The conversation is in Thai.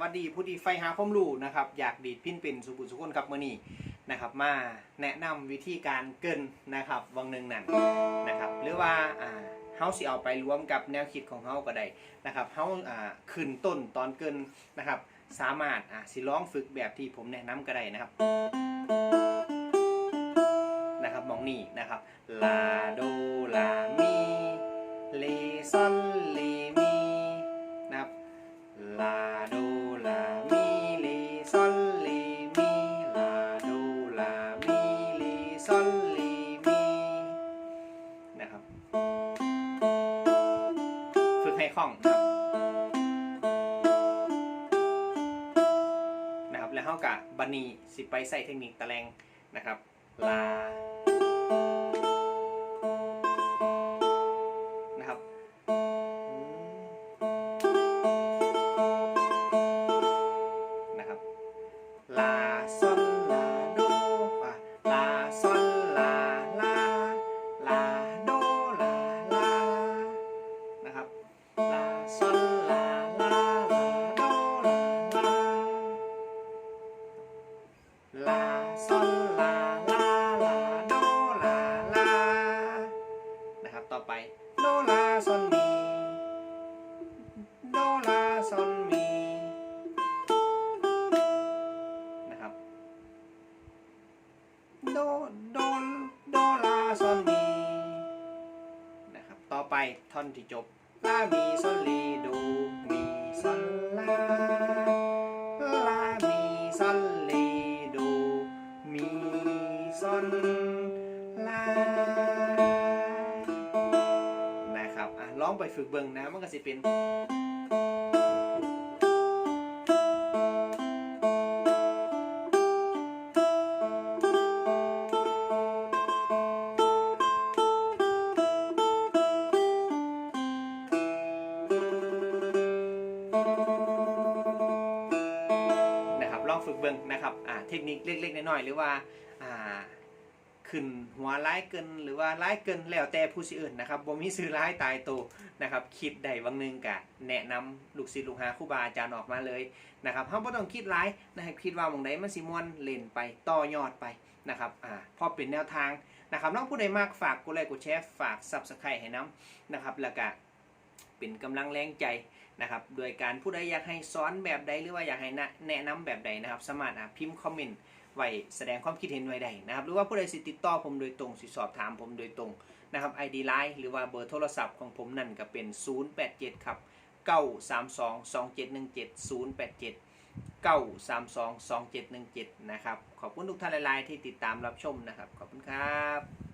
วัสดีผู้ที่ไฟหาความรู้นะครับ อยากดีดพินเป็นสุบุสุคนครับมื่อนี้นะครับ มาแนะนำวิธีการเกินนะครับวังหนึ่งนั่นนะครับ หรือว่าอ่าเฮาสิเอาไปรวมกับแนวคิดของเฮาก็ได้นะครับเฮาอ่าขึ้นต้นตอนเกินนะครับ สามารถอ่าสิลองฝึกแบบที่ผมแนะนำก็ได้นะครับนะครับมองนี่นะครับลาโดลามีเลซอน คล่องนะครับนะครับแล้วเฮากะบันนีสิไปใส่เทคนิคตะแลงนะครับลา ซอนมีโดลาซอนมีนะครับโดโดโดลาซอนมีนะครับต่อไปท่อนที่จบลามีซอนลีโดมีซอนลาลามีซอนลีโดมีซอนลา รับอะลองไปฝึกเบิ่งนะมันก็สิเป็นนะครับลองฝึกเบิ่งนะครับ อ่า เทคนิคเล็กๆ น้อยๆ หรือว่า อ่า ขึ้นหัวร้ายเกินหรือว่าร้ายเกินแล้วแต่ผู้สิอื่นนะครับบ่มีซื้อร้ายตายตัวนะครับคิดได้วางหนึงกะแนะนำลูกศิษย์ลูกหาครูบาอาจารย์ออกมาเลยนะครับเฮาบ่ต้องคิดร้ายนะครับคิดว่าหมองใดมันสิม่วนเล่นไปต่อยอดไปนะครับอ่าพอเป็นแนวทางนะครับน้องผู้ใดมากฝากกดไลค์กดแชร์ฝาก Subscribe ให้น้ำนะครับแล้วก็ เป็นกำลังแรงใจนะครับโดยการผู้ใดอยากให้สอนแบบใดหรือว่าอยากให้แนะนำแบบใดนะครับ สามารถอะพิมพ์คอมเมนต์ไว้แสดงความคิดเห็นไว้ได้นะครับ หรือว่าผู้ใดสิติดต่อผมโดยตรงสิสอบถามผมโดยตรงนะครับ ID Line หรือว่าเบอร์โทรศัพท์ของผมนั่นก็เป็น 087 ครับ 932 2717 087 932 2717 นะครับ ขอบคุณทุกท่านหลาย ๆ ที่ติดตามรับชมนะครับ ขอบคุณครับ